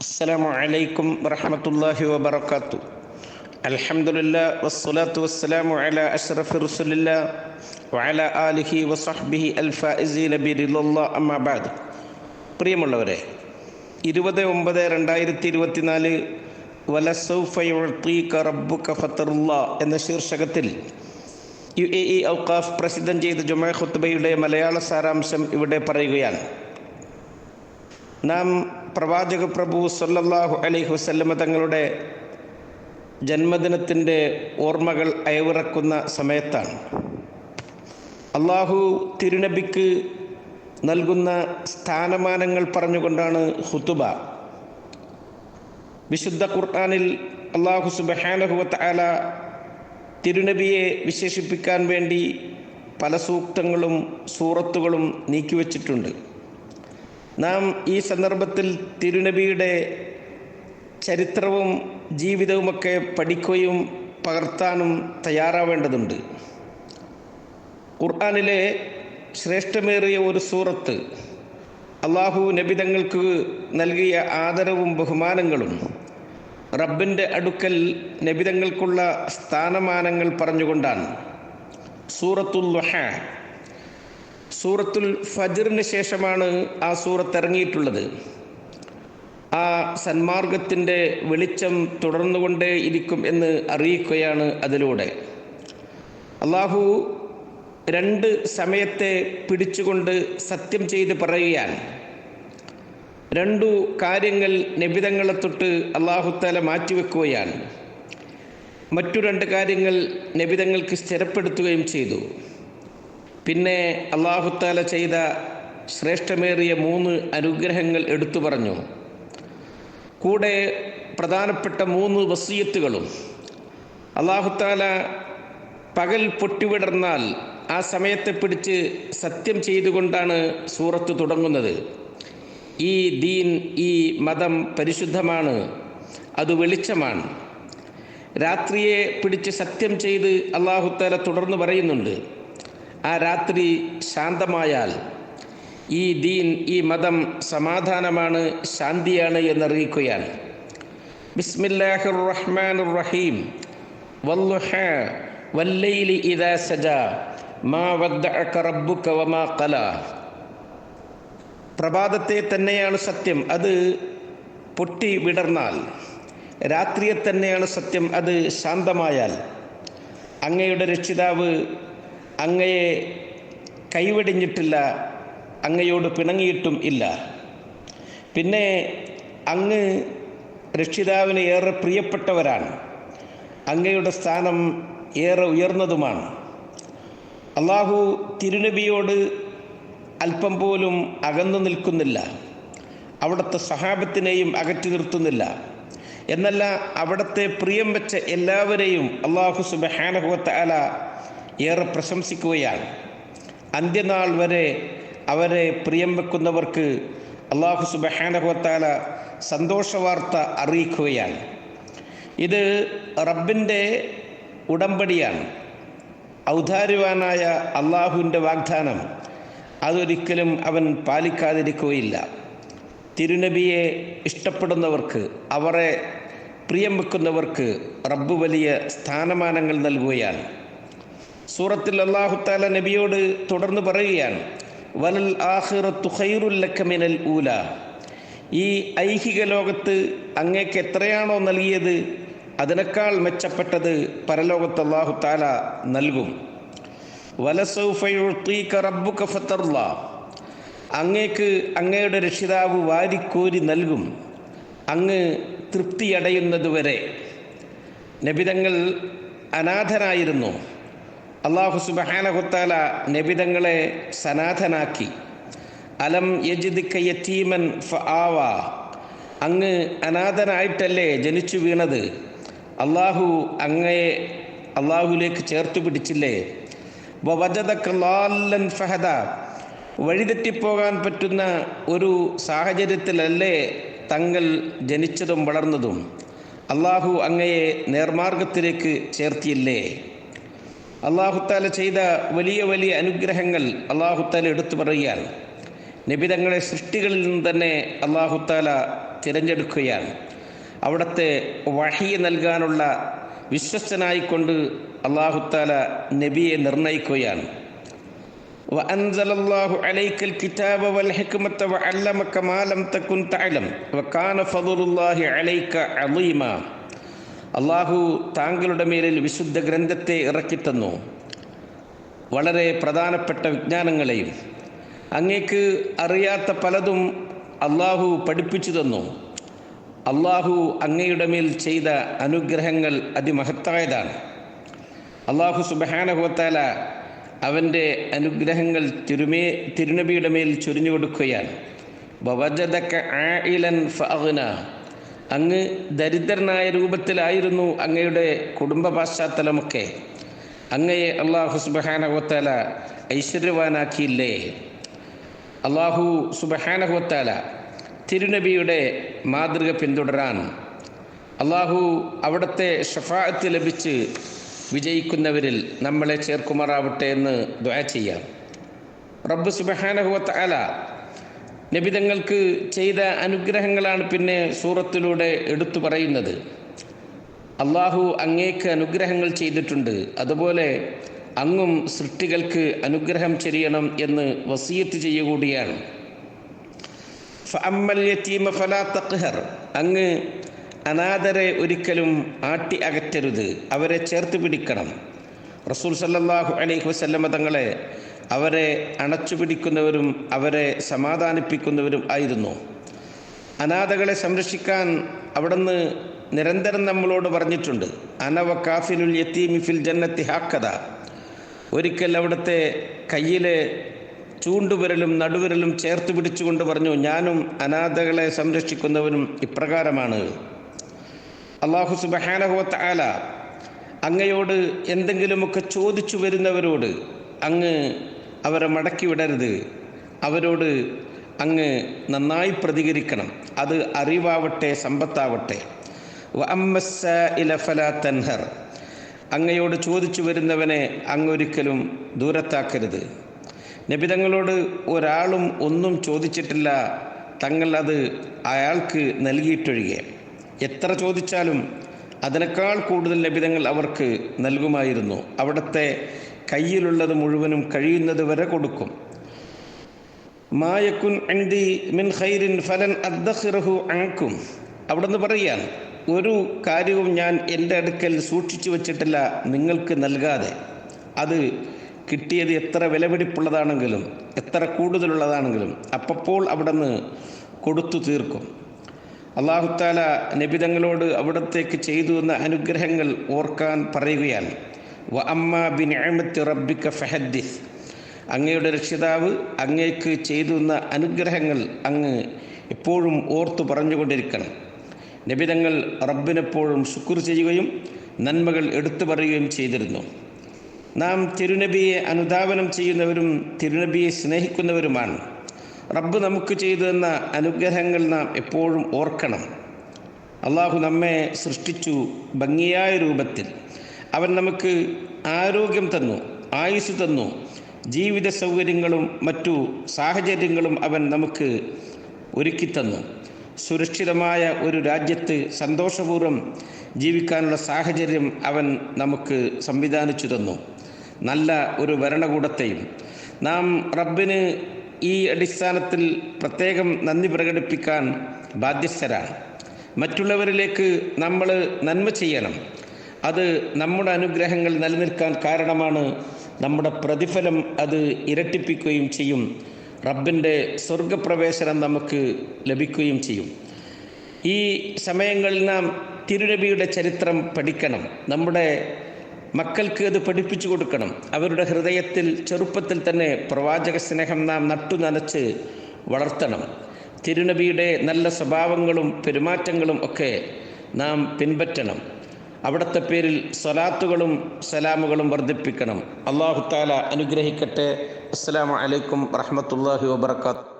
السلام عليكم ورحمة الله وبركاته الحمد لله والصلاة والسلام على أشرف رسول الله وعلى آله وصحبه الفائزين برضا الله أما بعد പ്രിയമുള്ളവരെ ഇരുപത് ഒമ്പത് രണ്ടായിരത്തി ഇരുപത്തിനാല് വലസൗഫയുൾത്തീക റബ്ബുക ഫത്തറുള്ള എന്ന ശീർഷകത്തിൽ യു എ ഇ ഔക്കാഫ് പ്രസിദ്ധം ചെയ്ത ജുമാ ഖുത്ബയുടെ മലയാള സാരാംശം ഇവിടെ പറയുകയാണ് നാം പ്രവാചക പ്രഭു സല്ലല്ലാഹു അലൈഹി വസല്ലമ തങ്ങളുടെ ജന്മദിനത്തിന്റെ ഓർമ്മകൾ അയവിറക്കുന്ന സമയത്താണ്. അള്ളാഹു തിരുനബിക്ക് നൽകുന്ന സ്ഥാനമാനങ്ങൾ പറഞ്ഞുകൊണ്ടാണ് ഹുത്തുബ വിശുദ്ധ ഖുർആാനിൽ അള്ളാഹു സുബഹാനഹുവത്ത് ആല തിരുനബിയെ വിശേഷിപ്പിക്കാൻ വേണ്ടി പല സൂക്തങ്ങളും സൂറത്തുകളും നീക്കിവച്ചിട്ടുണ്ട്. നാം ഈ സന്ദർഭത്തിൽ തിരുനബിയുടെ ചരിത്രവും ജീവിതവുമൊക്കെ പഠിക്കുകയും പകർത്താനും തയ്യാറാവേണ്ടതുണ്ട്. ഖുർആാനിലെ ശ്രേഷ്ഠമേറിയ ഒരു സൂറത്ത് അള്ളാഹു നബിതങ്ങൾക്ക് നൽകിയ ആദരവും ബഹുമാനങ്ങളും റബ്ബിന്റെ അടുക്കൽ നബിതങ്ങൾക്കുള്ള സ്ഥാനമാനങ്ങൾ പറഞ്ഞുകൊണ്ടാണ്. സൂറത്തുൽ ലുഹ. സൂറത്തുൽ ഫജറിന് ശേഷമാണ് ആ സൂറത്ത് ഇറങ്ങിയിട്ടുള്ളത്. ആ സന്മാർഗത്തിന്റെ വെളിച്ചം തുടർന്നുകൊണ്ടേ ഇരിക്കും എന്ന് അറിയിക്കുകയാണ് അതിലൂടെ. അള്ളാഹു രണ്ട് സമയത്തെ പിടിച്ചുകൊണ്ട് സത്യം ചെയ്ത് പറയുകയാണ്. രണ്ടു കാര്യങ്ങൾ നിബിതങ്ങളെ തൊട്ട് അള്ളാഹുത്താല മാറ്റിവെക്കുകയാണ്. മറ്റു രണ്ട് കാര്യങ്ങൾ നിബിതങ്ങൾക്ക് സ്ഥിരപ്പെടുത്തുകയും ചെയ്തു. പിന്നെ അള്ളാഹുത്താല ചെയ്ത ശ്രേഷ്ഠമേറിയ മൂന്ന് അനുഗ്രഹങ്ങൾ എടുത്തു പറഞ്ഞു. കൂടെ പ്രധാനപ്പെട്ട മൂന്ന് വസീയത്തുകളും. അള്ളാഹുത്താല പകൽ പൊട്ടിവിടർന്നാൽ ആ സമയത്തെ പിടിച്ച് സത്യം ചെയ്തുകൊണ്ടാണ് സൂറത്ത് തുടങ്ങുന്നത്. ഈ ദീൻ ഈ മതം പരിശുദ്ധമാണ് അത് വെളിച്ചമാണ്. രാത്രിയെ പിടിച്ച് സത്യം ചെയ്ത് അള്ളാഹുത്താല തുടർന്ന് പറയുന്നുണ്ട്. ആ രാത്രി ശാന്തമായാൽ ഈ ദീൻ ഈ മതം സമാധാനമാണ് ശാന്തിയാണ് എന്നറിയിക്കുകയാണ് ബിസ്മില്ലാഹിർ റഹ്മാൻ റഹീം വല്ലുഹ വല്ലൈലി ഇദാ സജ. മാ വദ്ദഅക റബ്ബുക വമാ ഖല. പ്രഭാതത്തെ തന്നെയാണ് സത്യം അത് പൊട്ടി വിടർന്നാൽ. രാത്രിയെ തന്നെയാണ് സത്യം അത് ശാന്തമായാൽ. അങ്ങയുടെ രക്ഷിതാവ് അങ്ങയെ കൈവെടിഞ്ഞിട്ടില്ല അങ്ങയോട് പിണങ്ങിയിട്ടും ഇല്ല. പിന്നെ അങ്ങ് രക്ഷിതാവിന് ഏറെ പ്രിയപ്പെട്ടവരാണ്. അങ്ങയുടെ സ്ഥാനം ഏറെ ഉയർന്നതുമാണ്. അള്ളാഹു തിരുനബിയോട് അല്പം പോലും അകന്നു നിൽക്കുന്നില്ല. അവിടുത്തെ സഹാബത്തിനെയും അകറ്റി നിർത്തുന്നില്ല. എന്നല്ല അവിടുത്തെ പ്രിയം വെച്ച എല്ലാവരെയും അള്ളാഹു സുബഹാനഹുവത്ത അല ഏറെ പ്രശംസിക്കുകയാണ്. അന്ത്യനാൾ വരെ അവരെ പ്രിയം വെക്കുന്നവർക്ക് അള്ളാഹു സുബഹാനഹുവത്താല സന്തോഷവാർത്ത അറിയിക്കുകയാണ്. ഇത് റബ്ബിന്റെ ഉടമ്പടിയാണ്. ഔദാര്യവാനായ അള്ളാഹുവിന്റെ വാഗ്ദാനം അതൊരിക്കലും അവൻ പാലിക്കാതിരിക്കുകയില്ല. തിരുനബിയെ ഇഷ്ടപ്പെടുന്നവർക്ക് അവരെ പ്രിയം വെക്കുന്നവർക്ക് റബ്ബ് വലിയ സ്ഥാനമാനങ്ങൾ നൽകുകയാണ്. സൂറത്തിൽ അള്ളാഹുത്താല നബിയോട് തുടർന്ന് പറയുകയാണ് വലൽ ആഹിറത്തു ഊല. ഈ ഐഹിക ലോകത്ത് അങ്ങേക്ക് എത്രയാണോ നൽകിയത് അതിനേക്കാൾ മെച്ചപ്പെട്ടത് പരലോകത്ത് അള്ളാഹു താല നൽകും. അങ്ങേക്ക് അങ്ങയുടെ രക്ഷിതാവ് വാരിക്കോരി നൽകും അങ്ങ് തൃപ്തിയടയുന്നതുവരെ നബിതങ്ങൾ അനാഥനായിരുന്നു. അള്ളാഹു സുബഹാനഹുത്താല നബിതങ്ങളെ സനാഥനാക്കി. അലം യജിദിക്ക യത്തീമൻ ഫ ആവ അങ്ങ് അനാഥനായിട്ടല്ലേ ജനിച്ചു വീണത്? അള്ളാഹു അങ്ങയെ അള്ളാഹുലേക്ക് ചേർത്തു പിടിച്ചില്ലേ? വജദക്കല്ലാല്ലൻ ഫഹദ. വഴിതെറ്റിപ്പോകാൻ പറ്റുന്ന ഒരു സാഹചര്യത്തിലല്ലേ തങ്ങൾ ജനിച്ചതും വളർന്നതും? അള്ളാഹു അങ്ങയെ നേർമാർഗത്തിലേക്ക് ചേർത്തിയില്ലേ? അള്ളാഹുത്താല ചെയ്ത വലിയ വലിയ അനുഗ്രഹങ്ങൾ അള്ളാഹുത്താല എടുത്തു പറയുകയാണ് നബിതങ്ങളെ സൃഷ്ടികളിൽ നിന്ന് തന്നെ അള്ളാഹുത്താല തിരഞ്ഞെടുക്കുകയാണ് അവിടുത്തെ വഹി നൽകാനുള്ള വിശ്വസ്തനായിക്കൊണ്ട് അള്ളാഹുത്താല നബിയെ നിർണയിക്കുകയാണ് وأنزل الله عليك الكتاب والحكمة وعلمك ما لم تكن تعلم وكان فضل الله عليك عظيما അള്ളാഹു താങ്കളുടെ മേലിൽ വിശുദ്ധ ഗ്രന്ഥത്തെ ഇറക്കിത്തന്നു വളരെ പ്രധാനപ്പെട്ട വിജ്ഞാനങ്ങളെയും അങ്ങേക്ക് അറിയാത്ത പലതും അള്ളാഹു പഠിപ്പിച്ചു തന്നു. അള്ളാഹു അങ്ങയുടെ മേൽ ചെയ്ത അനുഗ്രഹങ്ങൾ അതിമഹത്തായതാണ്. അള്ളാഹു സുബഹാനഹുവത്താല അവന്റെ അനുഗ്രഹങ്ങൾ തിരുമേ തിരുനബിയുടെ മേൽ ചൊരിഞ്ഞു കൊടുക്കുകയാണ്. ബവജദക്ക ആയിലൻ ഫഅഗ്ന. അങ്ങ് ദരിദ്രനായ രൂപത്തിലായിരുന്നു അങ്ങയുടെ കുടുംബ പശ്ചാത്തലമൊക്കെ. അങ്ങയെ അള്ളാഹു സുബഹാനഹോത്താല ഐശ്വര്യവാനാക്കിയില്ലേ? അള്ളാഹു സുബഹാനഹോത്താല തിരുനബിയുടെ മാതൃക പിന്തുടരാൻ. അള്ളാഹു അവിടുത്തെ ഷഫാഅത്ത് ലഭിച്ച് വിജയിക്കുന്നവരിൽ നമ്മളെ ചേർക്കുമാറാവട്ടെ എന്ന് ദ്വാ ചെയ്യാം. റബ്ബ് സുബഹാനഹുവത്ത് അല നബിതങ്ങൾക്ക് ചെയ്ത അനുഗ്രഹങ്ങളാണ് പിന്നെ സൂറത്തിലൂടെ എടുത്തു പറയുന്നത്. അള്ളാഹു അങ്ങേക്ക് അനുഗ്രഹങ്ങൾ ചെയ്തിട്ടുണ്ട്. അതുപോലെ അങ്ങും സൃഷ്ടികൾക്ക് അനുഗ്രഹം ചെയ്യണം എന്ന് വസീയത്ത് ചെയ്യുകൂടിയാണ്. അങ്ങ് അനാഥരെ ഒരിക്കലും ആട്ടി അകറ്റരുത്. അവരെ ചേർത്ത് പിടിക്കണം. റസൂൽ സല്ലാഹു അലൈഹി വസല്ലമ തങ്ങളെ അവരെ അണച്ചുപിടിക്കുന്നവരും അവരെ സമാധാനിപ്പിക്കുന്നവരും ആയിരുന്നു. അനാഥകളെ സംരക്ഷിക്കാൻ അവിടുന്ന് നിരന്തരം നമ്മളോട് പറഞ്ഞിട്ടുണ്ട്. അനവ കാഫിലുൽ യത്തീമിഫിൽ ജന്നത്തി ഹാക്കത ഒരിക്കൽ അവിടുത്തെ കയ്യിലെ ചൂണ്ടുവിരലും നടുവിരലും ചേർത്ത് പിടിച്ചുകൊണ്ട് പറഞ്ഞു ഞാനും അനാഥകളെ സംരക്ഷിക്കുന്നവനും ഇപ്രകാരമാണ്. അള്ളാഹു സുബഹാനഹുവത്ത് ആല അങ്ങയോട് എന്തെങ്കിലുമൊക്കെ ചോദിച്ചു വരുന്നവരോട് അങ്ങ് അവരെ മടക്കി വിടരുത്. അവരോട് അങ്ങ് നന്നായി പ്രതികരിക്കണം. അത് അറിവാവട്ടെ സമ്പത്താവട്ടെ. തൻഹർ. അങ്ങയോട് ചോദിച്ചു വരുന്നവനെ അങ്ങൊരിക്കലും ദൂരത്താക്കരുത്. നബിതങ്ങളോട് ഒരാളും ഒന്നും ചോദിച്ചിട്ടില്ല. തങ്ങൾ അത് അയാൾക്ക് നൽകിയിട്ടൊഴികെ. എത്ര ചോദിച്ചാലും അതിനേക്കാൾ കൂടുതൽ ലഭിതങ്ങൾ അവർക്ക് നൽകുമായിരുന്നു. അവിടുത്തെ കയ്യിലുള്ളത് മുഴുവനും കഴിയുന്നത് വരെ കൊടുക്കും. മായക്കുൻ അണ്ടി മിൻ ഖൈരിൻ ഫലൻ അദ്ദഖിറഹു അങ്കും അവിടുന്ന് പറയുകയാണ് ഒരു കാര്യവും ഞാൻ എന്റെ അടുക്കൽ സൂക്ഷിച്ചു വച്ചിട്ടില്ല നിങ്ങൾക്ക് നൽകാതെ. അത് കിട്ടിയത് എത്ര വിലപിടിപ്പുള്ളതാണെങ്കിലും എത്ര കൂടുതലുള്ളതാണെങ്കിലും അപ്പോൾ അവിടുന്ന് കൊടുത്തു തീർക്കും. അള്ളാഹുത്താല നബിതങ്ങളോട് അവിടത്തേക്ക് ചെയ്തു എന്ന അനുഗ്രഹങ്ങൾ ഓർക്കാൻ പറയുകയാണ്. ഫഹദ്ദിസ്. അങ്ങയുടെ രക്ഷിതാവ് അങ്ങേക്ക് ചെയ്തു തന്ന അനുഗ്രഹങ്ങൾ അങ്ങ് എപ്പോഴും ഓർത്തു പറഞ്ഞുകൊണ്ടിരിക്കണം. നബിതങ്ങൾ റബ്ബിനെപ്പോഴും ശുക്ർ ചെയ്യുകയും നന്മകൾ എടുത്തു പറയുകയും ചെയ്തിരുന്നു. നാം തിരുനബിയെ അനുധാവനം ചെയ്യുന്നവരും തിരുനബിയെ സ്നേഹിക്കുന്നവരുമാണ്. റബ്ബ് നമുക്ക് ചെയ്തു തന്ന അനുഗ്രഹങ്ങൾ നാം എപ്പോഴും ഓർക്കണം. അള്ളാഹു നമ്മെ സൃഷ്ടിച്ചു ഭംഗിയായ രൂപത്തിൽ. അവൻ നമുക്ക് ആരോഗ്യം തന്നു ആയുസ് തന്നു ജീവിത സൗകര്യങ്ങളും മറ്റു സാഹചര്യങ്ങളും അവൻ നമുക്ക് ഒരുക്കി തന്നു. സുരക്ഷിതമായ ഒരു രാജ്യത്ത് സന്തോഷപൂർവം ജീവിക്കാനുള്ള സാഹചര്യം അവൻ നമുക്ക് സംവിധാനിച്ചു തന്നു. നല്ല ഒരു ഭരണകൂടത്തെയും നാം റബ്ബിന് ഈ അടിസ്ഥാനത്തിൽ പ്രത്യേകം നന്ദി പ്രകടിപ്പിക്കാൻ ബാധ്യസ്ഥരാണ്. മറ്റുള്ളവരിലേക്ക് നമ്മൾ നന്മ ചെയ്യണം. അത് നമ്മുടെ അനുഗ്രഹങ്ങൾ നിലനിൽക്കാൻ കാരണമാണ് നമ്മുടെ പ്രതിഫലം അത് ഇരട്ടിപ്പിക്കുകയും ചെയ്യും. റബ്ബിന്റെ സ്വർഗപ്രവേശനം നമുക്ക് ലഭിക്കുകയും ചെയ്യും. ഈ സമയങ്ങളിൽ നാം തിരുനബിയുടെ ചരിത്രം പഠിക്കണം. നമ്മുടെ മക്കൾക്ക് അത് പഠിപ്പിച്ചു കൊടുക്കണം. അവരുടെ ഹൃദയത്തിൽ ചെറുപ്പത്തിൽ തന്നെ പ്രവാചക സ്നേഹം നാം നട്ടു നനച്ച് വളർത്തണം. തിരുനബിയുടെ നല്ല സ്വഭാവങ്ങളും പെരുമാറ്റങ്ങളും ഒക്കെ നാം പിൻപറ്റണം. അവിടുത്തെ പേരിൽ സ്വലാത്തുകളും സലാമുകളും വർദ്ധിപ്പിക്കണം. അള്ളാഹു താല അനുഗ്രഹിക്കട്ടെ. അസ്സാം വലൈക്കും വറഹമത്തല്ലാഹി വാബർക്കാത്തു